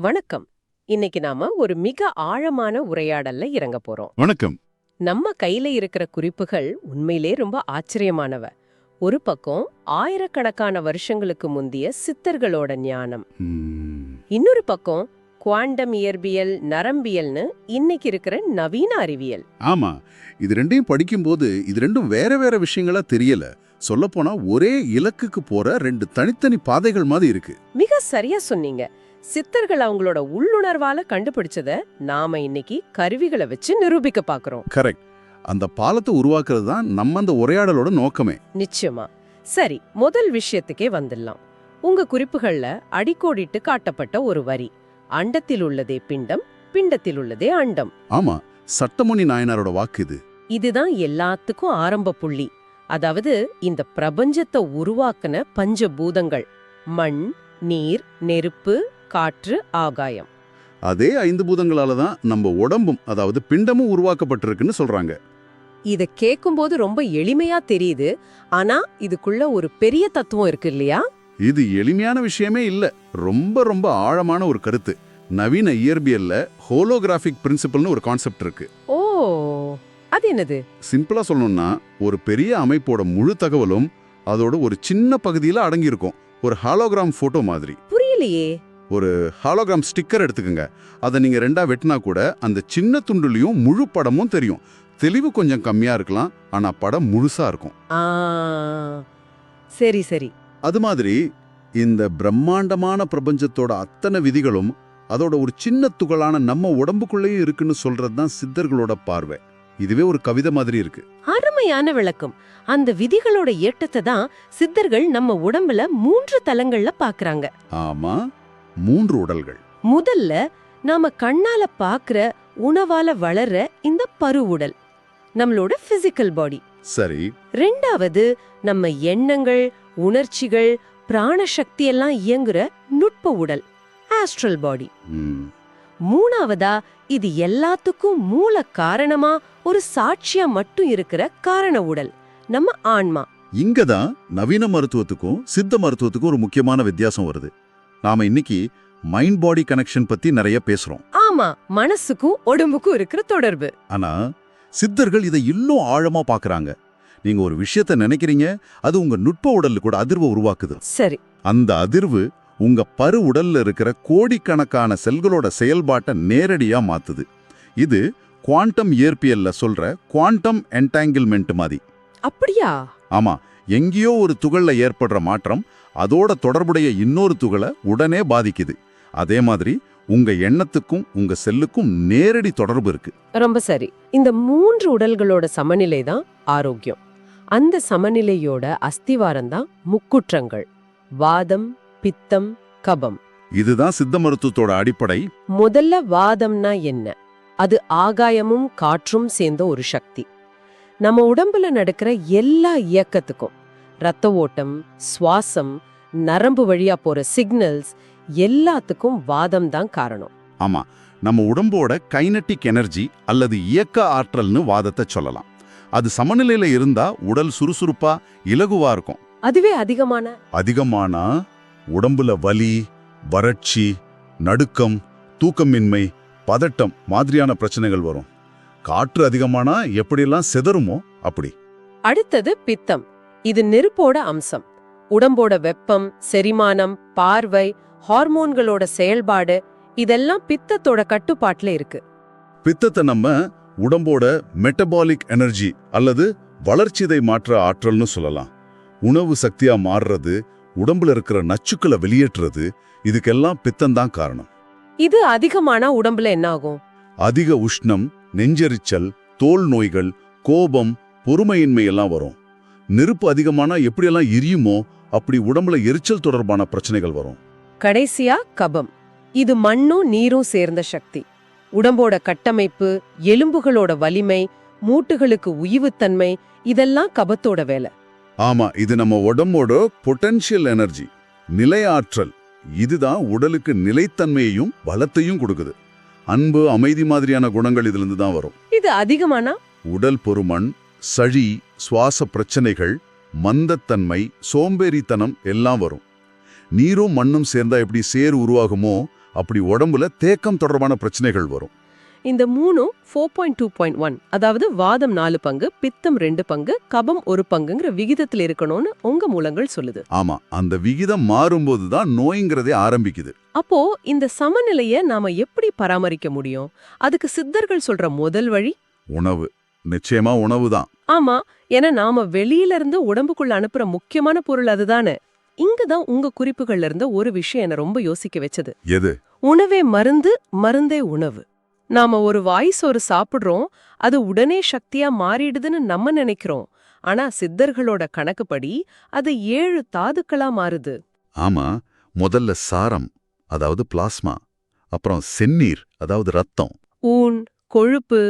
வணக்கம். இன்னைக்கு நாம ஒரு மிக ஆழமான உரையாடல்ல இறங்க போறோம். வணக்கம். நம்ம கையில இருக்கிற குறிப்புகள் உண்மையிலே ரொம்ப ஆச்சரியமானவ. ஒரு பக்கம் ஆயிரக்கணக்கான வருஷங்களுக்கு முந்திய சித்தர்களோட ஞானம். இன்னொரு பக்கம் குவாண்டம் இயற்பியல் நரம்பியல்னு இன்னைக்கு இருக்கிற நவீன அறிவியல். ஆமா. இது ரெண்டையும் படிக்கும்போது இது ரெண்டும் வேற வேற விஷயங்களா தெரியல. சொல்லப்போனா ஒரே இலக்குக்கு போற ரெண்டு தனித்தனி பாதைகள் மாதிரி இருக்கு. மிக சரியா சொன்னீங்க. சித்தர்கள் அவங்களோட உள்ளுணர்வால கண்டுபிடிச்சத நாம இன்னைக்கு கருவிகளை வச்சு நிரூபிக்க பாக்குறோம். கரெக்ட் அந்த பாலத்தை உருவாக்குறது தான் நம்ம அந்த உரையாடலோட நோக்கமே. நிச்சயமா. சரி முதல் விஷயத்துக்கே வந்துடலாம். உங்க குறிப்புகள்ல அடிக்கோடிட்டு காட்டப்பட்ட ஒரு வரி. அண்டத்தில் உள்ளதே பிண்டம் பிண்டத்தில் உள்ளதே அண்டம். ஆமா சட்டமுனி நாயனாரோட வாக்கு இது. இதுதான் எல்லாத்துக்கும் ஆரம்ப புள்ளி. அதாவது இந்த பிரபஞ்சத்தை உருவாக்குன பஞ்சபூதங்கள். மண் நீர் நெருப்பு காற்று ஆகாயம். அதே ஐந்து பூதங்களால தான் நம்ம உடம்பும் அதாவது பிண்டமும் உருவாக்கப்பட்டிருக்குன்னு சொல்றாங்க. இத கேட்கும்போது ரொம்ப எளிமையா தெரியுது. ஆனா இதுக்குள்ள ஒரு பெரிய தத்துவம் இருக்கு இல்லையா? இது எளிமையான விஷயமே இல்ல. ரொம்ப ரொம்ப ஆழமான ஒரு கருத்து. நவீன இயற்பியல்ல ஹோலோகிராஃபிக் பிரின்சிபல்னு ஒரு கான்செப்ட் இருக்கு. ஓ அது என்னது? சிம்பிளா சொல்லணும்னா ஒரு பெரிய அமைப்போட முழு தகவலும் அதோட ஒரு சின்ன பகுதியில அடங்கியிருக்கும். ஒரு ஹாலோகிராம் போட்டோ மாதிரி. புரியலையே. ஹாலோகிராம் ஸ்டிக்கர் எடுத்துக்கங்க. அதை நீங்க ரெண்டா வெட்டினா கூட அந்த சின்ன துண்டுலயும் முழு படமும் தெரியும். தெளிவு கொஞ்சம் கம்மியா இருக்கலாம். ஆனா படம் முழுசா இருக்கும். சரி சரி. அது மாதிரி இந்த பிரம்மாண்டமான பிரபஞ்சத்தோட அத்தனை விதிகளும் அதோட ஒரு சின்ன துகளான நம்ம உடம்புக்குள்ளேயும் இருக்குன்னு சொல்றது தான் சித்தர்களோட பார்வை. இதுவே ஒரு கவிதை மாதிரி இருக்கு. அருமையான விளக்கம். அந்த விதிகளோட ஏட்டத்தை தான் சித்தர்கள் நம்ம உடம்புல மூன்று தலங்கள்ல பாக்குறாங்க ஆமா. மூன்று உடல்கள். முதல்ல நாம கண்ணால பாக்குற உணவால வளர்ற இந்த பருவுடல் நம்மளோட பிசிக்கல் பாடி சரி. ரெண்டாவது நம்ம எண்ணங்கள் உணர்ச்சிகள் பிராணசக்தி எல்லாம் இயங்குற நுட்ப உடல் ஆஸ்ட்ரல் பாடி மூணாவதா இது எல்லாத்துக்கும் மூல காரணமா ஒரு சாட்சியா மட்டும் இருக்கிற காரண உடல் நம்ம ஆன்மா. இங்கதான் நவீன மருத்துவத்துக்கும் சித்த மருத்துவத்துக்கும் ஒரு முக்கியமான வித்தியாசம் வருது. நாம இன்னைக்கு மைண்ட் பாடி கனெக்ஷன் பத்தி நிறைய பேசுறோம். ஆமா மனசுக்கும் உடம்புக்கும் இருக்கிற தொடர்பு. ஆனா சித்தர்கள் இதை இன்னும் ஆழமா பாக்குறாங்க. நீங்க ஒரு விஷயத்த நினைக்கிறீங்க அது உங்க நுட்ப உடல்ல கூட அதிர்வை உருவாக்குது. சரி. அந்த அதிர்வு உங்க பரு உடல்ல இருக்கிற கோடிக்கணக்கான செல்களோட செயல்பாட்டை நேரடியா மாத்துது. இது குவாண்டம் இயற்பியல்ல சொல்ற குவாண்டம் என்டாங்கிள்மெண்ட் மாதிரி. அப்படியா? ஆமா எங்கேயோ ஒரு துகள்ல ஏற்படுற மாற்றம் அதோட தொடர்புடைய இன்னொரு துகளை உடனே பாதிக்குது. அதே மாதிரி உங்க எண்ணத்துக்கும் உங்க செல்லுக்கும் நேரடி தொடர்பு இருக்கு. ரொம்ப சரி. இந்த மூன்று உடல்களோட சமநிலை தான் ஆரோக்கியம். அந்த சமநிலையோட அஸ்திவாரம் தான் முக்குற்றங்கள். வாதம் பித்தம் கபம். இதுதான் சித்த மருத்துவத்தோட அடிப்படை. முதல்ல வாதம்னா என்ன? அது ஆகாயமும் காற்றும் சேர்ந்த ஒரு சக்தி. நம்ம உடம்புல நடக்கிற எல்லா இயக்கத்துக்கும் ரத்த ஓட்டம் சுவாசம் நரம்பு வழியா போற சிக்னல்ஸ் எல்லாத்துக்கும் வாதம் தான் காரணம். ஆமா நம்ம உடம்போட கைனட்டிக் எனர்ஜி அல்லது இயக்க ஆற்றல்னு வாதத்தை சொல்லலாம். அது சமநிலையில இருந்தா உடல் சுறுசுறுப்பா இலகுவா இருக்கும். அதுவே அதிகமான. அதிகமானா உடம்புல வலி வறட்சி நடுக்கம் தூக்கமின்மை பதட்டம் மாதிரியான பிரச்சனைகள் வரும். காற்று அதிகமானா எப்படியெல்லாம் சிதறுமோ அப்படி. அடுத்தது பித்தம். இது நெருப்போட அம்சம். உடம்போட வெப்பம் செரிமானம் பார்வை ஹார்மோன்களோட செயல்பாடு இதெல்லாம் பித்தத்தோட கட்டுப்பாட்டுல இருக்கு. பித்தத்தை நம்ம உடம்போட மெட்டபாலிக் எனர்ஜி அல்லது வளர்ச்சிதை மாற்ற ஆற்றல்னு சொல்லலாம். உணவு சக்தியா மாறுறது உடம்புல இருக்கிற நச்சுக்களை வெளியேற்றுறது இதுக்கெல்லாம் பித்தம்தான் காரணம். இது அதிகமானா உடம்புல என்ன ஆகும்? அதிக உஷ்ணம் நெஞ்செரிச்சல் தோல் நோய்கள் கோபம் பொறுமையின்மை எல்லாம் வரும். நெருப்பு அதிகமானா எப்படியெல்லாம் எரியுமோ அப்படி உடம்புல எரிச்சல் தொடர்பான பிரச்சனைகள் வரும். கடைசியா கபம். இது மண்ணும் நீரும் சேர்ந்த சக்தி. உடம்போட கட்டமைப்பு எலும்புகளோட வலிமை மூட்டுகளுக்கு உய்வுத்தன்மை இதெல்லாம் கபத்தோட வேலை. ஆமா இது நம்ம உடம்போட பொட்டன்ஷியல் எனர்ஜி நிலையாற்றல். இதுதான் உடலுக்கு நிலைத்தன்மையையும் பலத்தையும் கொடுக்குது. அன்பு அமைதி மாதிரியான குணங்கள் இதுல இருந்து தான் வரும். இது அதிகமானா? உடல் பொறுமன் சளி சுவாச பிரச்சனைகள் மந்தத்தன்மை சோம்பேறித்தனம் எல்லாம் வரும். நீரும் மண்ணும் சேர்ந்தா எப்படி சேர் உருவாகுமோ அப்படி உடம்புல தேக்கம் தொடர்பான பிரச்சனைகள் வரும். இந்த மூணும் four point two point one அதாவது வாதம் நாலு பங்கு பித்தம் ரெண்டு பங்கு கபம் ஒரு பங்குங்கிற விகிதத்தில் இருக்கணும்னு உங்க மூலங்கள் சொல்லுது. ஆமா அந்த விகிதம் மாறும்போது தான் நோய்ங்கிறதே ஆரம்பிக்குது. அப்போ இந்த சமநிலைய நாம எப்படி பராமரிக்க முடியும்? அதுக்கு சித்தர்கள் சொல்ற முதல் வழி? உணவு. நிச்சயமா உணவு தான் ஆமா ஏன்னா நாம வெளியில இருந்து உடம்புக்குள்ள அனுப்புற முக்கியமான பொருள் அதுதானே. இங்கதான் உங்க குறிப்புகள்ல இருந்த ஒரு விஷயம் என்ன ரொம்ப யோசிக்க வச்சது. எது? உணவே மருந்து மருந்தே உணவு. நாம ஒரு வாய் சோறு சாப்பிடுறோம் அது உடனே சக்தியா மாறிடுதுன்னு நம்ம நினைக்கிறோம். ஆனா சித்தர்களோட கணக்குப்படி அது ஏழு தாதுக்களா மாறுது. ஆமா முதல்ல சாரம் அதாவது பிளாஸ்மா அப்புறம் செந்நீர் அதாவது ரத்தம். ஊன் கொழுப்பு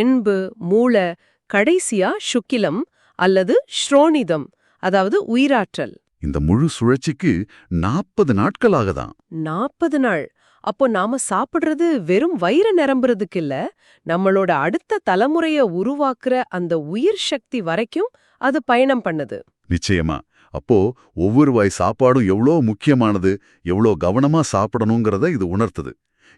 எண்பு மூளை கடைசியா சுக்கிலம் அல்லது ஸ்ரோனிதம் அதாவது உயிராற்றல். இந்த முழு சுழற்சிக்கு நாற்பது நாட்கள் ஆகதான் நாற்பது நாள். அப்போ நாம சாப்பிடுறது வெறும் வயிறு நிரம்புறதுக்கு இல்ல நம்மளோட அடுத்த தலைமுறைய உருவாக்குற அந்த உயிர் சக்தி வரைக்கும் அது பயணம் பண்ணுது. நிச்சயமா. அப்போ ஒவ்வொரு வாய் சாப்பாடும் எவ்வளோ முக்கியமானது எவ்வளோ கவனமா சாப்பிடணுங்கிறத இது உணர்த்துது.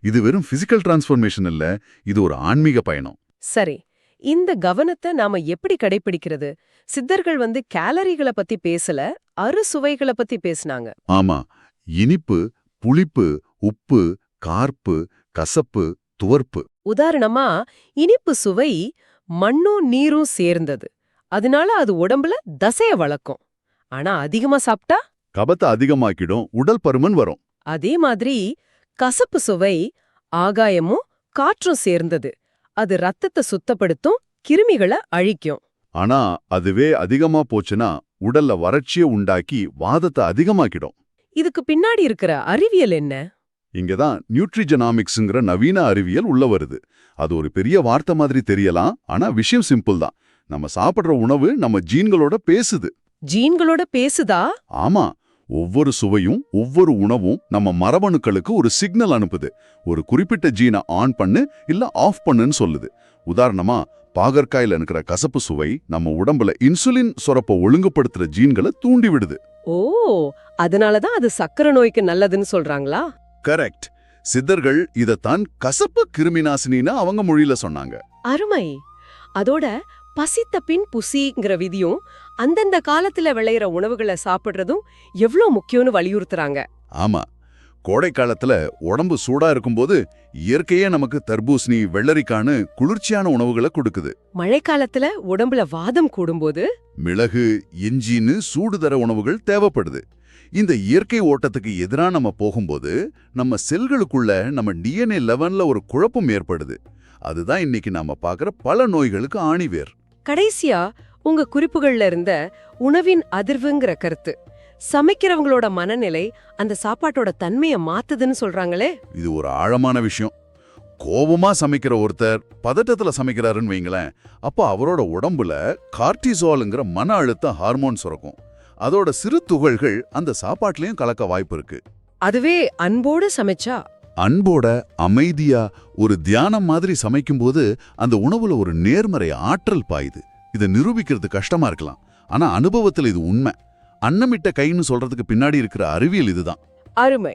இது வெறும் பிசிக்கல் டிரான்ஸ்ஃபர்மேஷன் இல்ல இது ஒரு ஆன்மீக பயணம். சரி இந்த கவனத்தை நாம எப்படி கடைபிடிக்கிறது சித்தர்கள் வந்து கேலரிகளை பத்தி பேசல அறுசுவைகளை பத்தி பேசினாங்க. ஆமா இனிப்பு புளிப்பு உப்பு கார்ப்பு கசப்பு துவர்ப்பு. உதாரணமா இனிப்பு சுவை மண்ணும் நீரும் சேர்ந்தது. அதனால அது உடம்புல தசைய வளர்க்கும். ஆனா அதிகமா சாப்பிட்டா? கபத்தை அதிகமாக்கிடும் உடல் பருமன் வரும். அதே மாதிரி கசப்பு சுவை ஆகாயமும் காற்றும் சேர்ந்தது. அது ரத்தத்தை சுத்தப்படுத்தும் கிருமிகளை அழிக்கும். ஆனா அதுவே அதிகமா போச்சுன்னா உடல்ல வறட்சியை உண்டாக்கி வாதத்தை அதிகமாக்கிடும். இதுக்கு பின்னாடி இருக்கிற அறிவியல் என்ன? இங்கதான் நியூட்ரிஜெனாமிக்ஸ்ங்கிற நவீன அறிவியல் உள்ள வருது. அது ஒரு பெரிய வார்த்தை மாதிரி தெரியலாம் ஆனா விஷயம் சிம்பிள் தான். நம்ம சாப்பிடுற உணவு நம்ம ஜீன்களோட பேசுது. ஜீன்களோட பேசுதா? ஆமா ஒவ்வொரு சுவையும் ஒவ்வொரு உணவும் நம்ம மரபணுக்களுக்கு ஒரு சிக்னல் அனுப்புது. ஒரு குறிப்பிட்ட ஜீனை ஆன் பண்ணு இல்ல ஆஃப் பண்ணுன்னு சொல்லுது. உதாரணமா பாகற்காயில இருக்கிற கசப்பு சுவை நம்ம உடம்புல இன்சுலின் சுரப்ப ஒழுங்குபடுத்துற ஜீன்களை தூண்டி விடுது. ஓ அதனாலதான் அது சக்கரை நோய்க்கு நல்லதுன்னு சொல்றாங்களா? கரெக்ட் சித்தர்கள் இதத்தான் கசப்பு கிருமிநாசினின்னு அவங்க மொழியில சொன்னாங்க. அருமை. அதோட பசித்த பின் புசிங்கிற விதியும் அந்தந்த காலத்துல விளையிற உணவுகளை சாப்பிடுறதும் எவ்ளோ முக்கியம்னு வலியுறுத்துறாங்க. ஆமா. கோடை காலத்துல உடம்பு சூடா இருக்கும்போது இயற்கையே நமக்கு தர்பூசணி வெள்ளரிக்கான்னு குளிர்ச்சியான உணவுகளை கொடுக்குது. மழைக்காலத்துல உடம்புல வாதம் கூடும்போது? மிளகு இஞ்சின்னு சூடு தர உணவுகள் தேவைப்படுது. இந்த இயற்கை ஓட்டத்துக்கு எதிரா நம்ம போகும்போது நம்ம செல்களுக்குள்ள நம்ம டிஎன்ஏ லெவன்ல ஒரு குழப்பம் ஏற்படுது. அதுதான் இன்னைக்கு நாம பார்க்குற பல நோய்களுக்கு ஆணிவேர். கடைசியா உங்க குறிப்புகள்ல இருந்த உணவின் அதிர்வுங்கிற கருத்து. சமைக்கிறவங்களோட மனநிலை அந்த சாப்பாட்டோட தன்மைய மாத்துதுன்னு சொல்றாங்களே? இது ஒரு ஆழமான விஷயம். கோபமா சமைக்கிற ஒருத்தர் பதட்டத்துல சமைக்கிறாருன்னு வைங்களேன் அப்போ அவரோட உடம்புல கார்டிசால்ங்கிற மன அழுத்த ஹார்மோன் சுரக்கும். அதோட சிறு துகள்கள் அந்த சாப்பாட்டுலயும் கலக்க வாய்ப்பு இருக்கு. அதுவே அன்போடு சமைச்சா அன்போட அமைதியா ஒரு தியானம் மாதிரி சமைக்கும்போது அந்த உணவுல ஒரு நேர்மறை ஆற்றல் பாயுது. இதை நிரூபிக்கிறது கஷ்டமா இருக்கலாம். ஆனா அனுபவத்துல இது உண்மை. அன்னமிட்ட கைன்னு சொல்றதுக்கு பின்னாடி இருக்கிற அறிவியல் இதுதான். அருமை.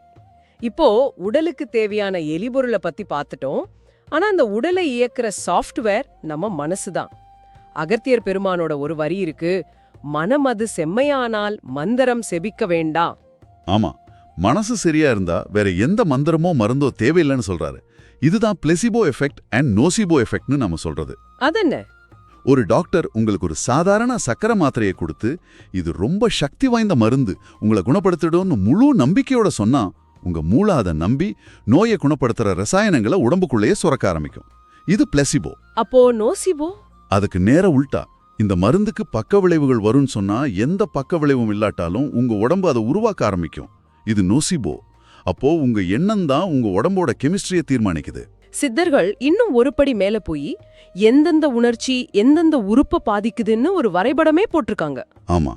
இப்போ உடலுக்கு தேவையான எலிபொருளை பத்தி பார்த்துட்டோம் ஆனா அந்த உடலை இயக்குற சாஃப்ட்வேர் நம்ம மனசுதான். அகத்தியர் பெருமானோட ஒரு வரி இருக்கு மனம் அது செம்மையானால் மந்திரம் செபிக்க வேண்டாம் ஆமா. மனசு சரியா இருந்தா வேற எந்த மந்திரமோ மருந்தோ தேவையில்லைன்னு சொல்றாரு. இதுதான் பிளெசிபோ எஃபெக்ட் அண்ட் நோசிபோ எஃபெக்ட்னு நம்ம சொல்றது. அதென்ன? ஒரு டாக்டர் உங்களுக்கு ஒரு சாதாரண சக்கரை மாத்திரையை கொடுத்து இது ரொம்ப சக்தி வாய்ந்த மருந்து உங்களை குணப்படுத்திடும்னு முழு நம்பிக்கையோட சொன்னா உங்க மூளை அதை நம்பி நோயை குணப்படுத்துற ரசாயனங்களை உடம்புக்குள்ளேயே சுரக்க ஆரம்பிக்கும். இது பிளெசிபோ அப்போ நோசிபோ அதுக்கு நேர உல்டா. இந்த மருந்துக்கு பக்க விளைவுகள் வரும்னு சொன்னா எந்த பக்க விளைவும் இல்லாட்டாலும் உங்க உடம்பு அதை உருவாக்க ஆரம்பிக்கும். இது நோசிபோ. அப்போ உங்க எண்ணம் தான் உங்க உடம்போட கெமிஸ்ட்ரியை தீர்மானிக்குது. சித்தர்கள் இன்னும் ஒரு படி மேல போய் எந்தெந்த உணர்ச்சி எந்தெந்த உறுப்பை பாதிக்குதுன்னு ஒரு வரைபடமே போட்டிருக்காங்க. ஆமா.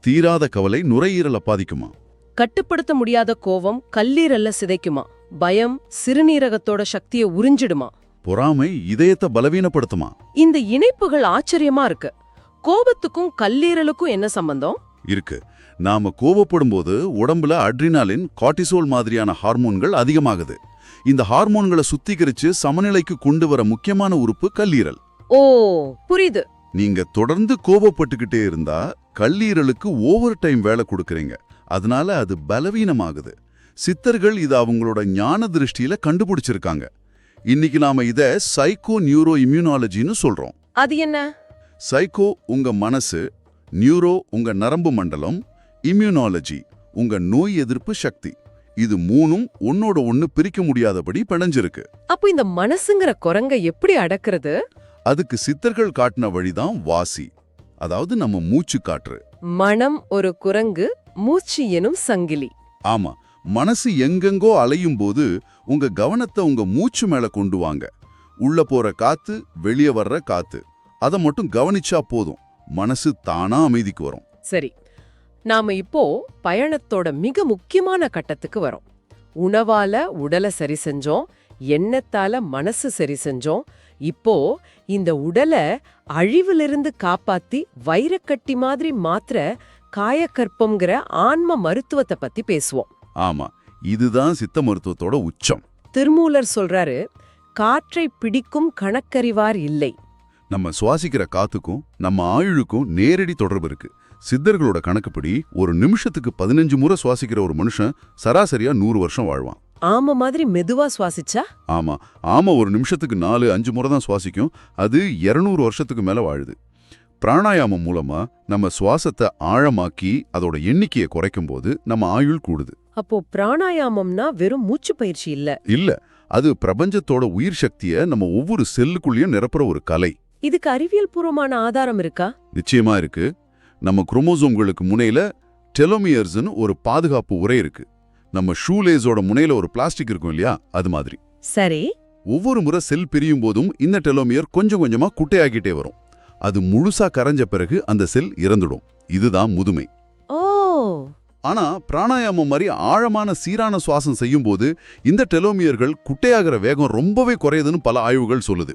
தீராத கவலை நுரையீரலை பாதிக்குமா? கட்டுப்படுத்த முடியாத கோவம் கல்லீரல்ல சிதைக்குமா? பயம் சிறுநீரகத்தோட சக்தியை உறிஞ்சிடுமா? பொறாமை இதயத்தை பலவீனப்படுத்துமா? இந்த இணைப்புகள் ஆச்சரியமா இருக்கு. கோபத்துக்கும் கல்லீரலுக்கும் என்ன சம்பந்தம்? இருக்கு. நாம கோவப்படும்போது உடம்புல அட்ரினாலின் கார்டிசோல் மாதிரியான ஹார்மோன்கள் அதிகமாகுது. இந்த ஹார்மோன்களை சுத்திகரிச்சு சமநிலைக்கு கொண்டு வர முக்கியமான உறுப்பு கல்லீரல். ஓ புரியுது. நீங்க தொடர்ந்து கோபப்பட்டுக்கிட்டே இருந்தா கல்லீரலுக்கு ஓவர் டைம் வேலை கொடுக்கறீங்க. அதனால அது பலவீனமாகுது. சித்தர்கள் இத அவங்களோட ஞான திருஷ்டியில கண்டுபிடிச்சிருக்காங்க. இன்னைக்கு நாம இத சைக்கோ நியூரோ இம்யூனாலஜின்னு சொல்றோம். அது என்ன? சைக்கோ உங்க மனசு நியூரோ உங்க நரம்பு மண்டலம் இம்யூனாலஜி உங்க நோய் எதிர்ப்பு சக்தி. இது மூணும் ஒன்னோட ஒன்னு பிரிக்க முடியாதபடி பிணைஞ்சிருக்கு. அப்போ இந்த மனசுங்கிற குரங்க எப்படி அடக்குறது? அதுக்கு சித்தர்கள் காட்டின வழிதான் வாசி. அதாவது நம்ம மூச்சு காற்று. மனம் ஒரு குரங்கு மூச்சு எனும் சங்கிலி. ஆமா மனசு எங்கெங்கோ அலையும் போது உங்க கவனத்தை உங்க மூச்சு மேல கொண்டு வாங்க. உள்ள போற காத்து வெளியே வர்ற காத்து. அதை மட்டும் கவனிச்சா போதும். மனசு தானா அமைதிக்கு வரும். சரி நாம இப்போ பயணத்தோட மிக முக்கியமான கட்டத்துக்கு வரோம். உணவால உடலை சரி செஞ்சோம் எண்ணத்தால மனசு சரி செஞ்சோம். இப்போ இந்த உடலை அழிவிலிருந்து காப்பாத்தி வைரக்கட்டி மாதிரி மாத்திர காயக்கற்பம்ங்கிற ஆன்ம மருத்துவத்தை பத்தி பேசுவோம். ஆமா இதுதான் சித்த மருத்துவத்தோட உச்சம். திருமூலர் சொல்றாரு காற்றை பிடிக்கும் கணக்கறிவார் இல்லை. நம்ம சுவாசிக்கிற காத்துக்கும் நம்ம ஆயுளுக்கும் நேரடி தொடர்பு இருக்கு. சித்தர்களோட கணக்குப்படி ஒரு நிமிஷத்துக்கு பதினஞ்சு முறை சுவாசிக்கிற ஒரு மனுஷன் சராசரியா நூறு வருஷம் வாழ்வான். ஆம மாதிரி மெதுவா சுவாசிச்சா? ஆமா. ஆமா ஒரு நிமிஷத்துக்கு நாலு அஞ்சு முறை தான் சுவாசிக்கும். அது 200 வருஷத்துக்கு மேல வாழுது. பிராணாயாமம் மூலமா நம்ம சுவாசத்தை ஆழமாக்கி அதோட எண்ணிக்கையை குறைக்கும் போது நம்ம ஆயுள் கூடுது. அப்போ பிராணாயாமம்னா வெறும் மூச்சு பயிற்சி இல்ல? இல்ல. அது பிரபஞ்சத்தோட உயிர் சக்தியை நம்ம ஒவ்வொரு செல்லுக்குள்ளேயும் நிரப்புற ஒரு கலை. இதுக்கு அறிவியல் பூர்வமான ஆதாரம் இருக்கா? நிச்சயமா இருக்கு. நம்ம குரோமோசோம்களுக்கு முனையில டெலோமியர்ஸ்னு ஒரு பாதுகாப்பு உரை இருக்கு. நம்ம ஷூலேஸோட முனையில ஒரு பிளாஸ்டிக் இருக்கும் இல்லையா? அது மாதிரி. சரி. ஒவ்வொரு முறை செல் பிரியும் போதும் இந்த டெலோமியர் கொஞ்சம் கொஞ்சமா குட்டையாகிட்டே வரும். அது முழுசா கரைஞ்ச பிறகு அந்த செல் இறந்துடும். இதுதான் முதுமை. ஓ. ஆனா பிராணாயாமம் மாதிரி ஆழமான சீரான சுவாசம் செய்யும்போது இந்த டெலோமியர்கள் குட்டையாகிற வேகம் ரொம்பவே குறையுதுன்னு பல ஆய்வுகள் சொல்லுது.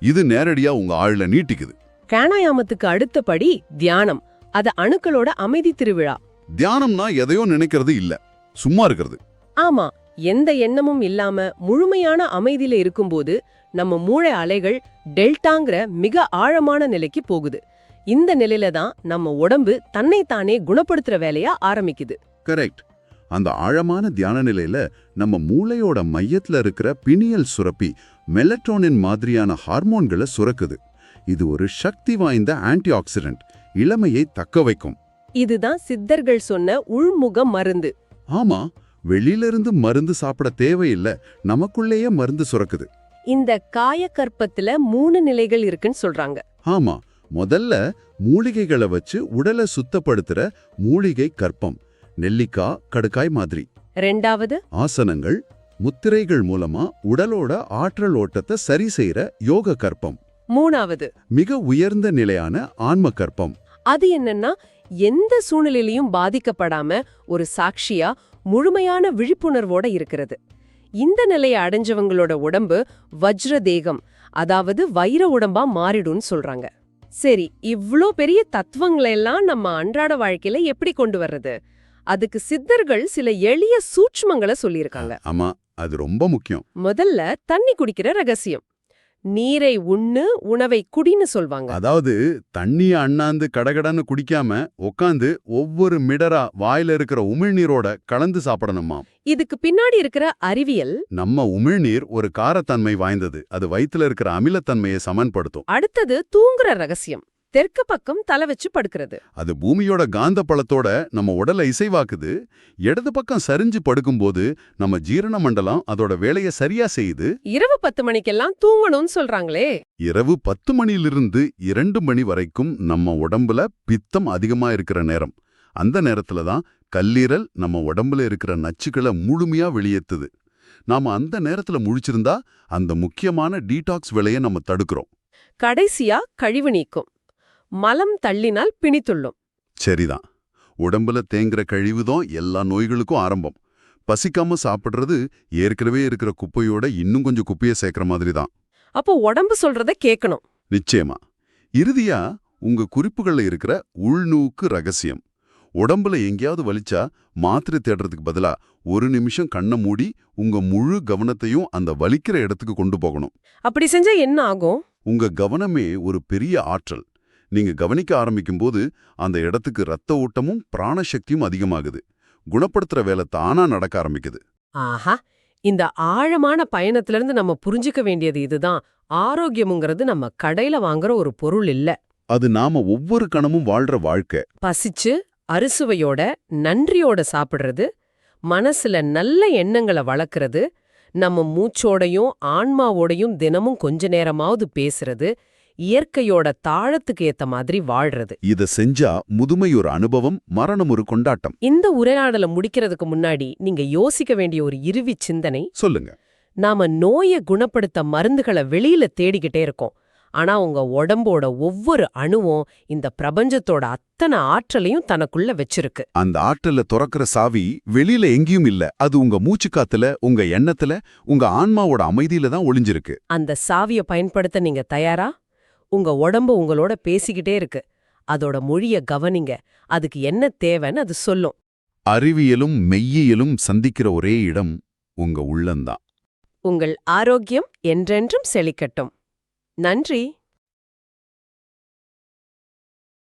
இது நேரடியா உங்க ஆயுள நீட்டிக்குது. பிராணாயாமத்துக்கு அடுத்தபடி தியானம். அது அணுக்களோட அமைதி திருவிழா. தியானம்னா எதையோ நினைக்கிறது இல்ல. சும்மா இருக்கிறது. ஆமா எந்த எண்ணமும் இல்லாம முழுமையான அமைதியில இருக்கும்போது நம்ம மூளை அலைகள் டெல்டாங்கிற மிக ஆழமான நிலைக்கு போகுது. இந்த நிலையில தான் நம்ம உடம்பு தன்னைத்தானே குணப்படுத்துற வேலையா ஆரம்பிக்குது. கரெக்ட். அந்த ஆழமான தியான நிலையில நம்ம மூளையோட மையத்துல இருக்கிற பினியல் சுரப்பி மெலட்டோனின் மாதிரியான ஹார்மோன்களை சுரக்குது. இது ஒரு சக்தி வாய்ந்த ஆன்டி ஆக்சிடென்ட் இளமையை தக்க வைக்கும். இதுதான் சித்தர்கள் சொன்ன உள்முக மருந்து. ஆமா வெளியிலிருந்து மருந்து சாப்பிட தேவையில்ல நமக்குள்ளேயே மருந்து சுரக்குது. இந்த காயக்கற்பத்துல மூணு நிலைகள் இருக்குன்னு சொல்றாங்க. ஆமா முதல்ல மூலிகைகளை வச்சு உடலை சுத்தப்படுத்துற மூலிகை கற்பம் நெல்லிக்காய் கடுக்காய் மாதிரி. ரெண்டாவது? ஆசனங்கள் முத்திரைகள் மூலமா உடலோட ஆற்றல் ஓட்டத்தை சரி செய்யற யோக கற்பம். மூணாவது? மிக உயர்ந்த நிலையான ஆன்ம கற்பம். அது என்னன்னா எந்த சூழ்நிலையிலையும் பாதிக்கப்படாம ஒரு சாட்சியா முழுமையான விழிப்புணர்வோட இருக்கிறது. இந்த நிலையை அடைஞ்சவங்களோட உடம்பு வஜ்ர தேகம் அதாவது வைர உடம்பா மாறிடும்னு சொல்றாங்க. சரி இவ்ளோ பெரிய தத்துவங்களை எல்லாம் நம்ம அன்றாட வாழ்க்கையில எப்படி கொண்டு வர்றது? அதுக்கு சித்தர்கள் சில எளிய சூட்சுமங்களை சொல்லியிருக்காங்க. ஆமா அது ரொம்ப முக்கியம். முதல்ல தண்ணி குடிக்கிற ரகசியம். நீரை உண்ணு உணவை குடின்னு சொல்வாங்க. அதாவது தண்ணிய அண்ணாந்து கடகடன்னு குடிக்காம உக்காந்து ஒவ்வொரு மிடரா வாயில இருக்கிற உமிழ்நீரோட கலந்து சாப்பிடணுமா? இதுக்கு பின்னாடி இருக்கிற அறிவியல் நம்ம உமிழ்நீர் ஒரு காரத்தன்மை வாய்ந்தது. அது வயித்துல இருக்கிற அமிலத்தன்மையை சமன்படுத்தும். அடுத்தது தூங்குற ரகசியம். தெற்கு பக்கம் தலை வச்சு படுக்கிறது. அது பூமியோட காந்த பலத்தோட நம்ம உடலை இசைவாக்குது. இடது பக்கம் சரிஞ்சு படுக்கும்போது நம்ம ஜீரண மண்டலம் அதோட வேலையை சரியா செய்யுது. இரவு பத்து மணிக்கெல்லாம் தூங்கணும்னு சொல்றாங்களே. இரவு பத்து மணியிலிருந்து இரண்டு மணி வரைக்கும் நம்ம உடம்புல பித்தம் அதிகமா இருக்கிற நேரம். அந்த நேரத்துல தான் கல்லீரல் நம்ம உடம்புல இருக்கிற நச்சுக்களை முழுமையா வெளியேத்துது. நாம அந்த நேரத்துல முழிச்சிருந்தா அந்த முக்கியமான டீடாக்ஸ் வேலையை நம்ம தடுக்கிறோம். கடைசியா கழிவு நீக்கும். மலம் தள்ளினால் பிணித்துள்ளும் சரிதான். உடம்புல தேங்குற கழிவுதான் எல்லா நோய்களுக்கும் ஆரம்பம். பசிக்காம சாப்பிடுறது ஏற்கனவே இருக்கிற குப்பையோட இன்னும் கொஞ்சம் குப்பையை சேர்க்கிற மாதிரி தான் அப்போ உடம்பு சொல்றத கேட்கணும் நிச்சயமா. இறுதியா உங்க குறிப்புகள்ல இருக்கிற உள்நூக்கு ரகசியம். உடம்புல எங்கேயாவது வலிச்சா மாத்திரை தேடுறதுக்கு பதிலா ஒரு நிமிஷம் கண்ணை மூடி உங்க முழு கவனத்தையும் அந்த வலிக்கிற இடத்துக்கு கொண்டு போகணும். அப்படி செஞ்சா என்ன ஆகும்? உங்க கவனமே ஒரு பெரிய ஆற்றல். நீங்க கவனிக்க ஆரம்பிக்கும்போது அந்த இடத்துக்கு ரத்த ஓட்டமும் பிராணசக்தியும் அதிகமாகுது. குணப்படுத்துற வேலை தானா நடக்க ஆரம்பிக்குது. ஆஹா! இந்த ஆழமான பயணத்துல இருந்து நம்ம புரிஞ்சுக்க வேண்டியது இதுதான். ஆரோக்கியம்ங்கிறது நம்ம கடையில வாங்குற ஒரு பொருள் இல்ல. அது நாம ஒவ்வொரு கணமும் வாழ்ற வாழ்க்கை. பசிச்சு அறுசுவையோட நன்றியோட சாப்பிடுறது மனசுல நல்ல எண்ணங்களை வளர்க்கறது நம்ம மூச்சோடையும் ஆன்மாவோடையும் தினமும் கொஞ்ச நேரமாவது பேசுறது இயற்கையோட தாழத்துக்கு ஏத்த மாதிரி வாழ்றது. இத செஞ்சா முதுமை ஒரு அனுபவம் மரணம் ஒரு கொண்டாட்டம். இந்த உரையாடலை முடிக்கிறதுக்கு முன்னாடி நீங்க யோசிக்க வேண்டிய ஒரு இறுதி சிந்தனை சொல்லுங்க. நாம நோயை குணப்படுத்த மருந்துகளை வெளியில தேடிக்கிட்டே இருக்கோம். ஆனா உங்க உடம்போட ஒவ்வொரு அணுவும் இந்த பிரபஞ்சத்தோட அத்தனை ஆற்றலையும் தனக்குள்ள வச்சிருக்கு. அந்த ஆற்றல துறக்கிற சாவி வெளியில எங்கேயும் இல்ல. அது உங்க மூச்சுக்காத்துல உங்க எண்ணத்துல உங்க ஆன்மாவோட அமைதியில தான் ஒளிஞ்சிருக்கு. அந்த சாவிய பயன்படுத்த நீங்க தயாரா? உங்க உடம்பு உங்களோட பேசிக்கிட்டே இருக்கு. அதோட மொழிய கவனிங்க. அதுக்கு என்ன தேவைன்னு அது சொல்லும். அறிவியலும் மெய்யியலும் சந்திக்கிற ஒரே இடம் உங்க உள்ளம்தான் உங்கள் ஆரோக்கியம் என்றென்றும் செழிக்கட்டும். நன்றி.